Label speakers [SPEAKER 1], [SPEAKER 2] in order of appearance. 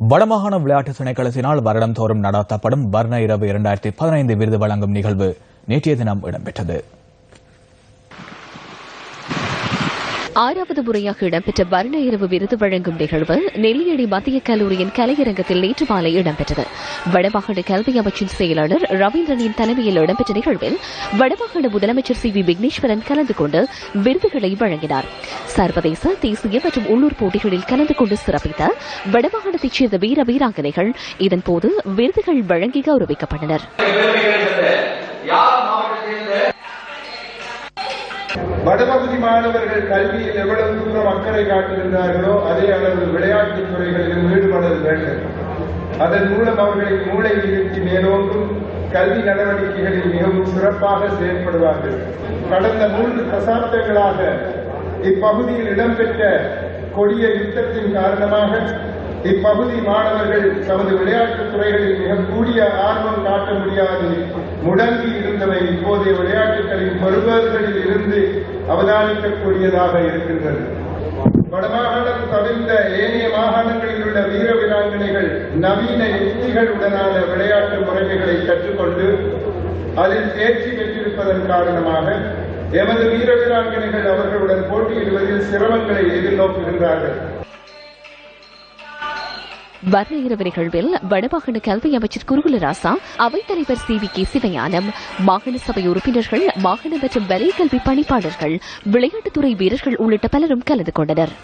[SPEAKER 1] வடமாகாண விளையாட்டு திணைக்களத்தினால் வருடந்தோறும் நடத்தப்படும் வர்ண இரவு இரண்டாயிரத்தி பதினைந்து விருது வழங்கும் நிகழ்வு நேற்றைய தினம் இடம்பெற்றது.
[SPEAKER 2] ஆறாவது முறையாக இடம்பெற்ற வர்ண இரவு விருது வழங்கும் நிகழ்வு நெல்லியடி மத்திய கல்லூரியின் கலையரங்கத்தில் நேற்று மாலை இடம்பெற்றது. வடமாகாண கல்வி அமைச்சின் செயலாளர் ரவீந்திரனின் தலைமையில் இடம்பெற்ற நிகழ்வில் வடமாகாண முதலமைச்சர் சி வி விக்னேஸ்வரன் கலந்து கொண்டு விருதுகளை வழங்கினார். சர்வதேச தேசிய மற்றும் உள்ளூர் போட்டிகளில் கலந்து கொண்டு சிறப்பித்த வடமாகாணத்தைச் சேர்ந்த வீர வீராங்கனைகள் இதன்போது விருதுகள் வழங்கி கௌரவிக்கப்பட்டனர்.
[SPEAKER 3] வடபகுதி மாணவர்கள் கல்வியில் எவ்வளவு தூரம் அக்கறை காட்டுகின்றார்களோ அதே அளவு விளையாட்டுத் துறைகளிலும் ஈடுபட வேண்டும். அதன் மூலம் அவர்களை மூளை நிகழ்ச்சி மேலோங்கும் கல்வி நடவடிக்கைகளில் மிகவும் சிறப்பாக செயல்படுவார்கள். கடந்த மூன்று தசாப்தங்களாக இப்பகுதியில் இடம்பெற்ற கொடிய யுத்தத்தின் காரணமாக இப்பகுதி மாணவர்கள் தமது விளையாட்டுத் துறைகளில் மிக கூடிய ஆர்வம் காட்ட முடியாது. முடங்கி இருந்தவை இப்போதைய விளையாட்டுகளின் பெறுபவர்களில் இருந்து அவதானிக்கக்கூடியதாக இருக்கின்றது வடமாகாணம் தவிர்ந்த ஏனைய மாகாணங்களில் உள்ள வீர வீராங்கனைகள் நவீன யுக்திகளுடனான விளையாட்டு முறைமைகளை கற்றுக்கொண்டு அதில் தேர்ச்சி பெற்றிருப்பதன் காரணமாக எமது வீர வீராங்கனைகள் அவர்களுடன் போட்டியிடுவதில் சிரமங்களை எதிர்நோக்குகின்றார்கள்
[SPEAKER 2] வர்ண இரவு நிகழ்வில் வடமாகாண கல்வி அமைச்சர் குருகுலராசா அவைத்தலைவர் சி வி கே சிவஞானம் மாகாண சபை உறுப்பினர்கள் மாகாண மற்றும் வலய கல்வி பணிப்பாளர்கள் விளையாட்டுத்துறை வீரர்கள் உள்ளிட்ட பலரும் கலந்து கொண்டனர்.